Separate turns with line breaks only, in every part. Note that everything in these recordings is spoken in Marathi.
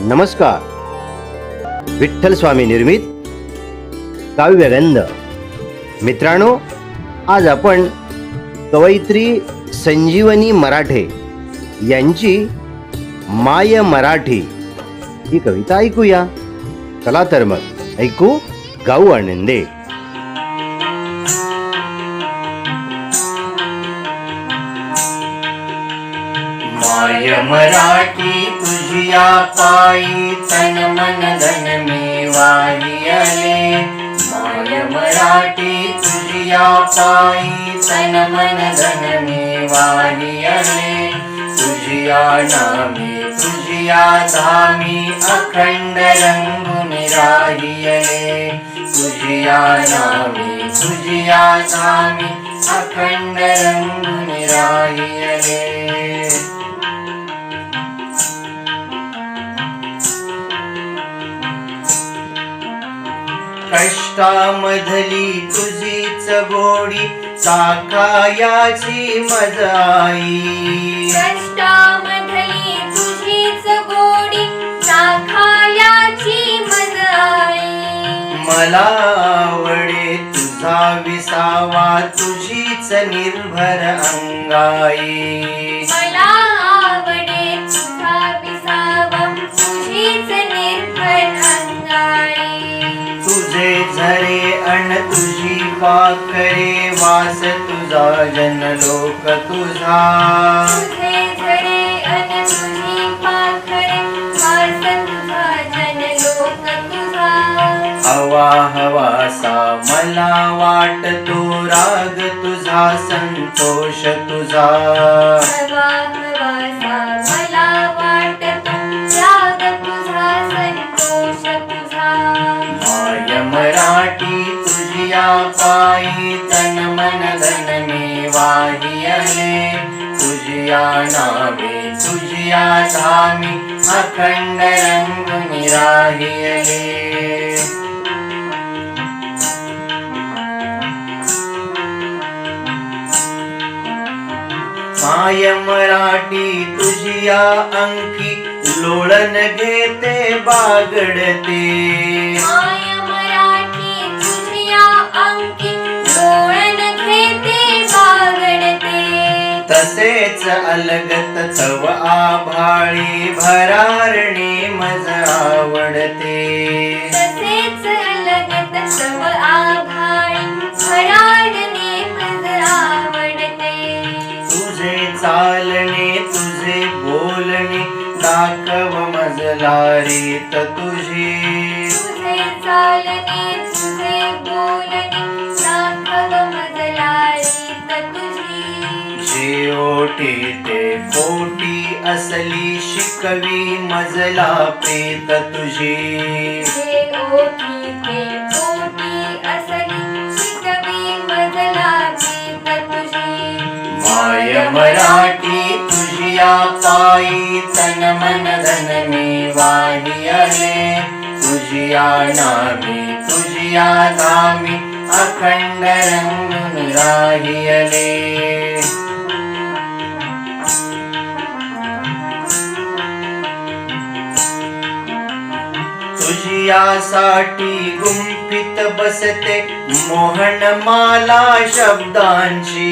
नमस्कार. विठ्ठल स्वामी निर्मित काव्यगंध मित्रांनो आज आपण कवयित्री संजीवनी मराठे यांची माय मराठी ही कविता ऐकूया. चला तर मग ऐकू गाऊ आनंदे.
माय मराठी तुझिया पायी तन मन धन मी वाहियले माय मराठी तुझिया पायी तन मन धन मी वाहियले तुझिया नामी तुझिया धामी अखंड रंगून राहियले तुझिया नामी तुझिया धामी अखंड रंगून कष्टामधली तुझीच गोडी चाकायाची मजाई.
कष्टामधली तुझीच गोडी साखायाची मज आई
मला आवडे तुझा विसावा तुझीच निर्भर अंगाई. वास तुझा जनलोक तुझा.
पाखरे वास तुझा जनलोक तुझा.
हवा हवासा मला वाटतो राग तुझा संतोष तुझा. या पायी तन मन धन मी वाहियले तुझिया नावे तुझिया धामी अखंड रंग निराहियले माय मराठी तुझिया अंकी लोळन घेते बागडते. तसेच अलगत तव आभाळी भरारणे मज आवडते.
तसेच लगत सव आभाळी भराडणे मज आवडते.
तुझे चालणे तुझे बोलणे दाखव मजला रीत तुझी.
तुझे चालणे तुझे बोलणे
ओटी ते पोटी असली शिकवी मजला प्रीत तुझी. माय मराठी तुझिया पायी तन मन धन मी वाहियले तुझिया नामी तुझिया धामी अखंड रंग राहियले तुझियासाठी गुंफित बसते मोहन माला शब्दांची.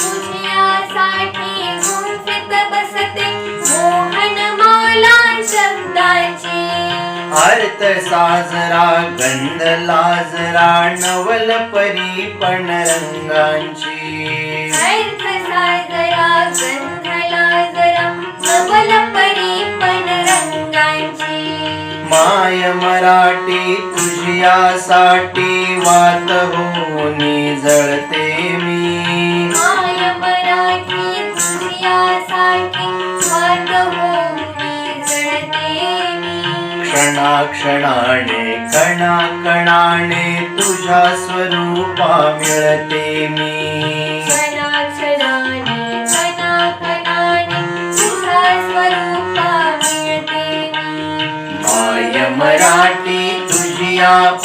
तुझ्यासाठी गुंफित बसते मोहन माला शब्दाची.
अर्थ साजरा गंध लाजरा नवल परी पण रंगांची.
अर्थ साजरा गंधला जरा नवल परी पण रंगांची.
माय मराठी तुझियासाठी वात होनी जळते मी.
माय मराठी तुझ्यासाठी होऊनी जळते मी.
क्षणाक्षणाने कणा कणाने तुझ्या स्वरूपा मिळते मी.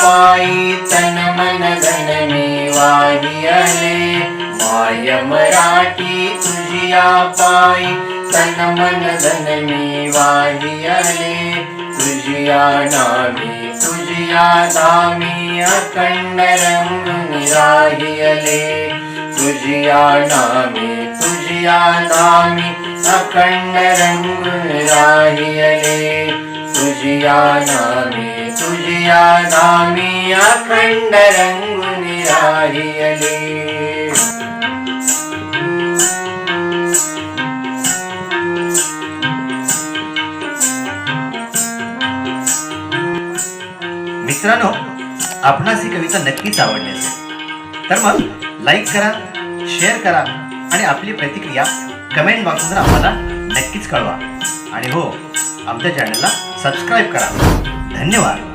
पायी तन मन धन मी वाहियले माय मराठी तुझिया पायी तन मन धन मी वाहियले तुझिया नामी तुझिया दामी अखंड रंगून राहियले. तुझिया नामी तुझिया दामी अखंड रंगून राहियले. तुझिया नामी तुझिया दामी अखंड रंगून राहियले
मित्रांनो आपणास ही कविता नक्कीच आवडली असेल. तर मग लाईक करा शेअर करा आणि आपली प्रतिक्रिया कमेंट बॉक्सवर आम्हाला नक्कीच कळवा. आणि हो आमच्या चॅनलला सबस्क्राईब करा. धन्यवाद.